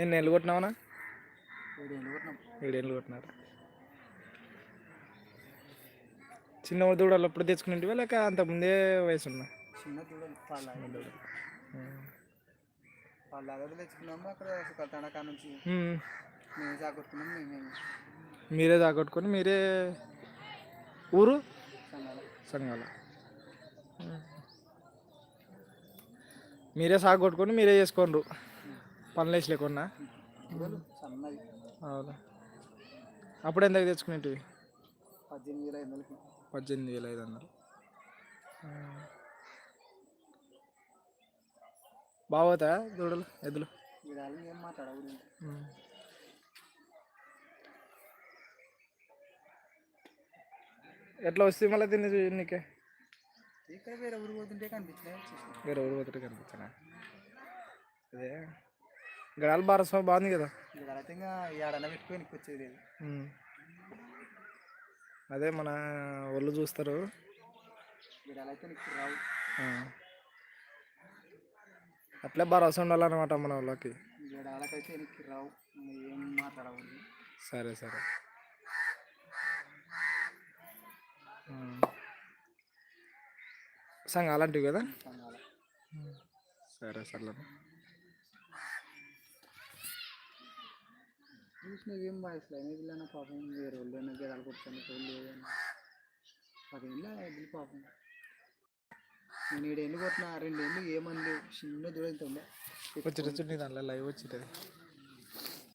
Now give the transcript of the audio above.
ఏం నెలలు కొట్టినావునా? ఏడేళ్ళు కొట్టినాం. ఏడేళ్ళు కొట్టినారు. చిన్న దూడలు అప్పుడు తెచ్చుకునేటివా లేక అంత ముందే వయసు ఉన్నా చిన్న దూడలు తెచ్చుకున్నాము అక్కడ నుంచి. మేమే సాగొట్టుకున్నాం మేమే. మీరే తాగొట్టుకొని మీరే ఊరు? సంఘాల మీరే సాగు కొట్టుకొని మీరే చేసుకోండ్రు. పనులు వేసి లేకుండా దూడలు సన్నది అవును? అప్పుడు ఎంతకు తెచ్చుకునేటివి? పద్దెనిమిది వేల ఐదు వందలకి. పద్దెనిమిది వేల ఐదు వందలు. బాగోతా దూడలు ఎద్దులు? ఎట్లా వస్తే మళ్ళీ తిని నీకే? వేరే ఊరు పోతుంటే వచ్చేసినాం వేరే ఊరు పోతే కనిపించనా? అదే. గడాల భారస్వామి బాగుంది కదా? ఇంకా ఏడన్నా పెట్టుకొని నీకు వచ్చేది లేదు ఉమ్. అదే మన ఒళ్ళు చూస్తారు. నీకు రావు. అట్లే భరోసా ఉండాలన్నమాట మన వాళ్ళకి. నీకు రావు. ఇంకా ఏం మాట్లాడకూడదు. సరే సరే. ఉమ్. సంఘ అలాంటివి కదా? సరే సర్లే. చూసినవి ఏం వయసులో అయినా పిల్లన పాపం వేరే వాళ్ళు అయినా గేదాలు కొట్టుకొని వాళ్ళు ఏదైనా పదేళ్ళు ఎద్దులు పాపం. నేను ఏడేళ్ళు కొట్టిన రెండేళ్ళు ఏమని లేవు చిన్న దూరం ఉండే వచ్చి దాంట్లో లైవ్ వచ్చింది